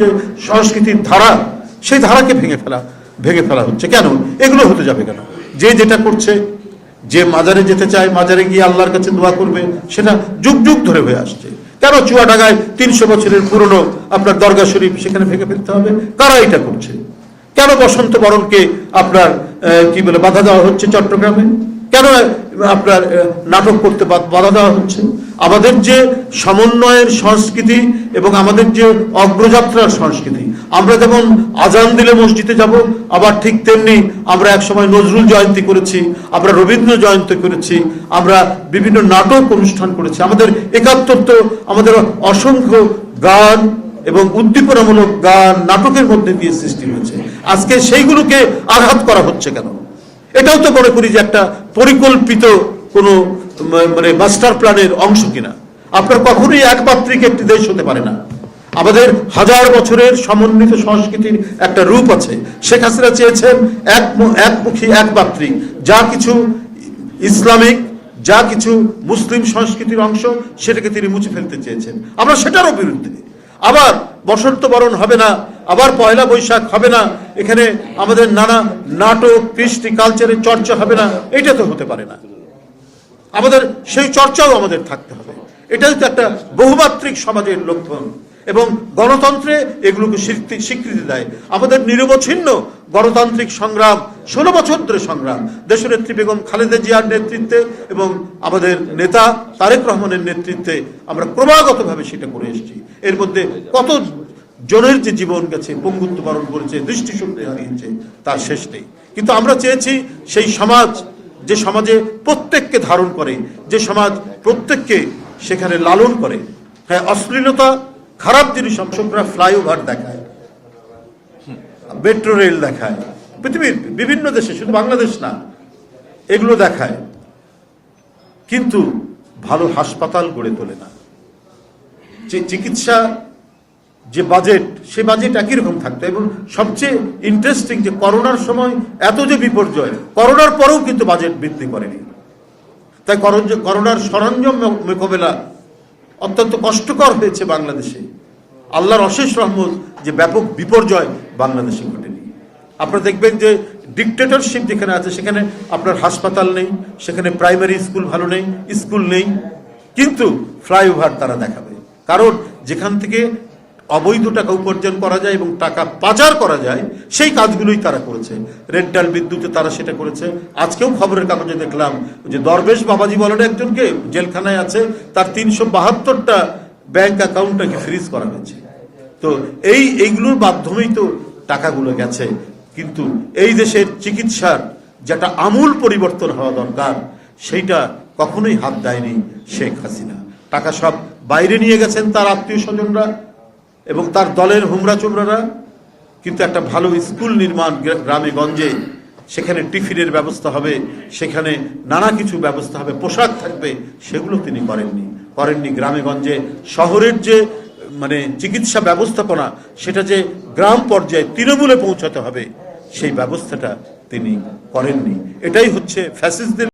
যে সংস্কৃতির ধারা, সেই ধারাকে ভেঙে ফেলা ভেঙে ফেলা হচ্ছে। কেন? এগুলো হতে যাবে কেন? যে যেটা করছে, যে মাজারে যেতে চায়, মাজারে গিয়ে আল্লাহর কাছে দোয়া করবে, সেটা যুগ যুগ ধরে হয়ে আসছে। কেন চুয়াডাঙ্গায় তিনশো বছরের পুরনো আপনার দরগা শরীফ সেখানে ভেঙে ফেলতে হবে? কারা এটা করছে? কেন বসন্ত বরণকে আপনার কি বলে, বাধা দেওয়া হচ্ছে চট্টগ্রামে? কেন আপনার নাটক করতে বাধা দেওয়া হচ্ছে। আমাদের যে সমন্বয়ের সংস্কৃতি এবং আমাদের যে অগ্রযাত্রার সংস্কৃতি, আমরা যেমন আজান দিলে মসজিদে যাব, আবার ঠিক তেমনি আমরা একসময় নজরুল জয়ন্তী করেছি, আমরা রবীন্দ্র জয়ন্তী করেছি, আমরা বিভিন্ন নাটক অনুষ্ঠান করেছি। আমাদের একাত্তর তো আমাদের অসংখ্য গান এবং উদ্দীপনামূলক গান, নাটকের মধ্যে দিয়ে সৃষ্টি হয়েছে। আজকে সেইগুলোকে আঘাত করা হচ্ছে কেন? এটাও তো মনে করি যে একটা পরিকল্পিত কোনো মানে মাস্টার প্ল্যানের অংশ কিনা। আপনার কখনোই একমাত্রিক একটি দেশ হতে পারে না। আমাদের হাজার বছরের সমন্বিত সংস্কৃতির একটা রূপ আছে। শেখ হাসিনা চেয়েছেন এক একমুখী, একমাত্রিক। যা কিছু ইসলামিক, যা কিছু মুসলিম সংস্কৃতির অংশ, সেটাকে তিনি মুছে ফেলতে চেয়েছেন। আমরা সেটারও বিরুদ্ধে। আবার বসন্ত বরণ হবে না, আবার পয়লা বৈশাখ হবে না, এখানে আমাদের নানা নাটক, কৃষ্টি কালচারের চর্চা হবে না, এটা তো হতে পারে না। আমাদের সেই চর্চাও আমাদের থাকতে হবে। এটাই তো একটা বহুমাত্রিক সমাজের লক্ষণ, এবং গণতন্ত্রে এগুলোকে স্বীকৃতি- দেয়। আমাদের নিরবচ্ছিন্ন গণতান্ত্রিক সংগ্রাম ষোলো বছর ধরে সংগ্রাম। দেশনেত্রী বেগম খালেদা জিয়ার নেতৃত্বে এবং আমাদের নেতা তারেক রহমানের নেতৃত্বে আমরা ক্রমাগতভাবে সেটা করে এসেছি। এর মধ্যে কত জনের যে জীবন গেছে, পঙ্গুত্ব বরণ করেছে, দৃষ্টিশক্তি হারিয়েছে, তার শেষ নেই। কিন্তু আমরা চেয়েছি সেই সমাজ, যে সমাজে প্রত্যেককে ধারণ করে, যে সমাজ প্রত্যেককে সেখানে লালন করে। হ্যাঁ অশ্লীলতা, খারাপ জিনিস অংশকরা ফ্লাইওভার দেখায়, মেট্রো রেল দেখায় পৃথিবীর বিভিন্ন দেশে, শুধু বাংলাদেশ না, এগুলো দেখায়। কিন্তু ভালো হাসপাতাল গড়ে তোলে না। যে চিকিৎসা, যে বাজেট, সে বাজেট একই রকম থাকতো। এবং সবচেয়ে ইন্টারেস্টিং যে করোনার সময় এত যে বিপর্যয়, করোনার পরেও কিন্তু বাজেট বৃদ্ধি করেনি। তাই করোনা- করোনার সরঞ্জাম মোকাবেলা অত্যন্ত কষ্টকর হয়েছে বাংলাদেশে। আল্লাহর অশেষ রহমত যে ব্যাপক বিপর্যয় বাংলাদেশে ঘটেনি। আপনারা দেখবেন যে ডিকটেটরশিপ যেখানে আছে, সেখানে আপনার হাসপাতাল নেই, সেখানে প্রাইমারি স্কুল ভালো নেই স্কুল নেই, কিন্তু ফ্লাইওভার তারা দেখাবে। কারণ যেখান থেকে অবৈধ টাকা উপার্জন করা যায় এবং টাকা পাচার করা যায়, সেই কাজগুলোই তারা করেছে। রেন্টাল বিদ্যুতে তারা সেটা করেছে। আজকেও খবরের কাগজে দেখলাম যে দরবেশ বাবাজি বলেন একজনকে, জেলখানায় আছে, তার তিনশো বাহাত্তরটা ব্যাংক অ্যাকাউন্টটাকে ফ্রিজ করা হয়েছে। তো এই, এইগুলোর মাধ্যমেই তো টাকাগুলো গেছে। কিন্তু এই দেশের চিকিৎসার যেটা আমূল পরিবর্তন হওয়া দরকার, সেইটা কখনোই হাত দেয়নি শেখ হাসিনা। টাকা সব বাইরে নিয়ে গেছেন তার আত্মীয় স্বজনরা এবং তার দলের হুমরা চুমরারা কিন্তু একটা ভালো স্কুল নির্মাণ গ্রা- গ্রামে, গঞ্জে, সেখানে টিফিনের ব্যবস্থা হবে, সেখানে নানা কিছু ব্যবস্থা হবে, পোশাক থাকবে, সেগুলো তিনি করেননি। করেননি গ্রামে, গঞ্জে। শহরের যে মানে চিকিৎসা ব্যবস্থাপনা, সেটা যে গ্রাম পর্যায়ে তৃণমূলে পৌঁছাতে হবে, সেই ব্যবস্থাটা তিনি করেননি। এটাই হচ্ছে ফ্যাসিস্টদের